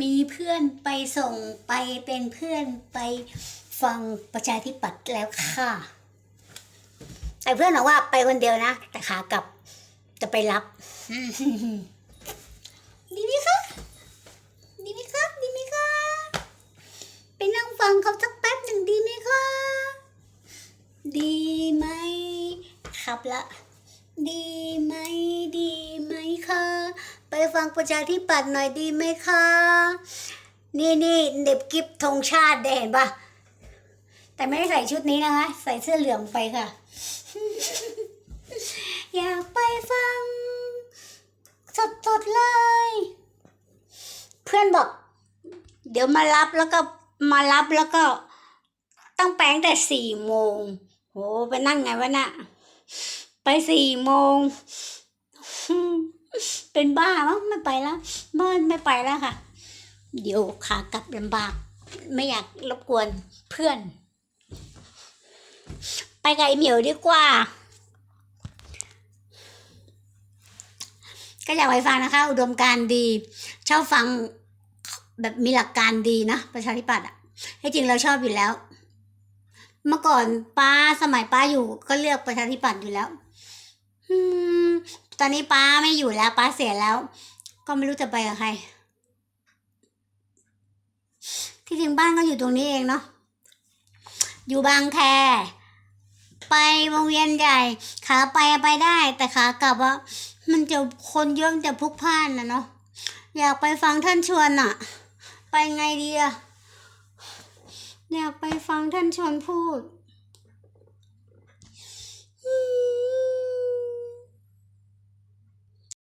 มีเพื่อนไปส่งไปเป็นเพื่อนไปฟังประชาธิปัตย์แล้วค่ะแต่เพื่อนบอกว่าไปคนเดียวนะ แต่ขากลับจะไปรับ ดีไหมคะดีไหมครับ ดีไหมคะไปนั่งฟังเขาสักแป๊บหนึ่งดีไหมคะดีไหมครับละ ดีไหมดีไหม ไปฟังประชาธิปัตย์หน่อยดีไหมคะ นี่นี่เด็บกิฟธงชาติได้เห็นปะแต่ไม่ได้ใส่ชุดนี้นะคะ ใส่เสื้อเหลืองไปค่ะ อยากไปฟัง สดๆเลย เพื่อนบอก เดี๋ยวมารับแล้วก็มารับแล้วก็ ต้องแปลงแต่สี่โมงโหไปนั่งไงวะน่ะไปสี่โมง เป็นบ้ามั้งไม่ไปแล้วบ้านไม่ไปแล้วค่ะ เดี๋ยวขากลับลำบาก ไม่อยากรบกวนเพื่อน ไปกับไอเหมียวดีกว่า ก็อยากไปฟังนะคะ อุดมการดีชอบฟังแบบมีหลักการดีนะประชาธิปัตย์อะให้จริงเราชอบอยู่แล้ว เมื่อก่อนป้าสมัยป้าอยู่ก็เลือกประชาธิปัตย์อยู่แล้ว อืม ตอนนี้ป้าไม่อยู่แล้วป้าเสียแล้ว ก็ไม่รู้จะไปกับใคร ที่จริงบ้านก็อยู่ตรงนี้เองเนาะอยู่บางแคไปวงเวียนใหญ่ขาไปไปได้ แต่ขากลับอะมันจะคนเยอะจะพลุกพล่านนะเนาะอยากไปฟังท่านชวนอะไปไงดีอะอยากไปฟังท่านชวนพูด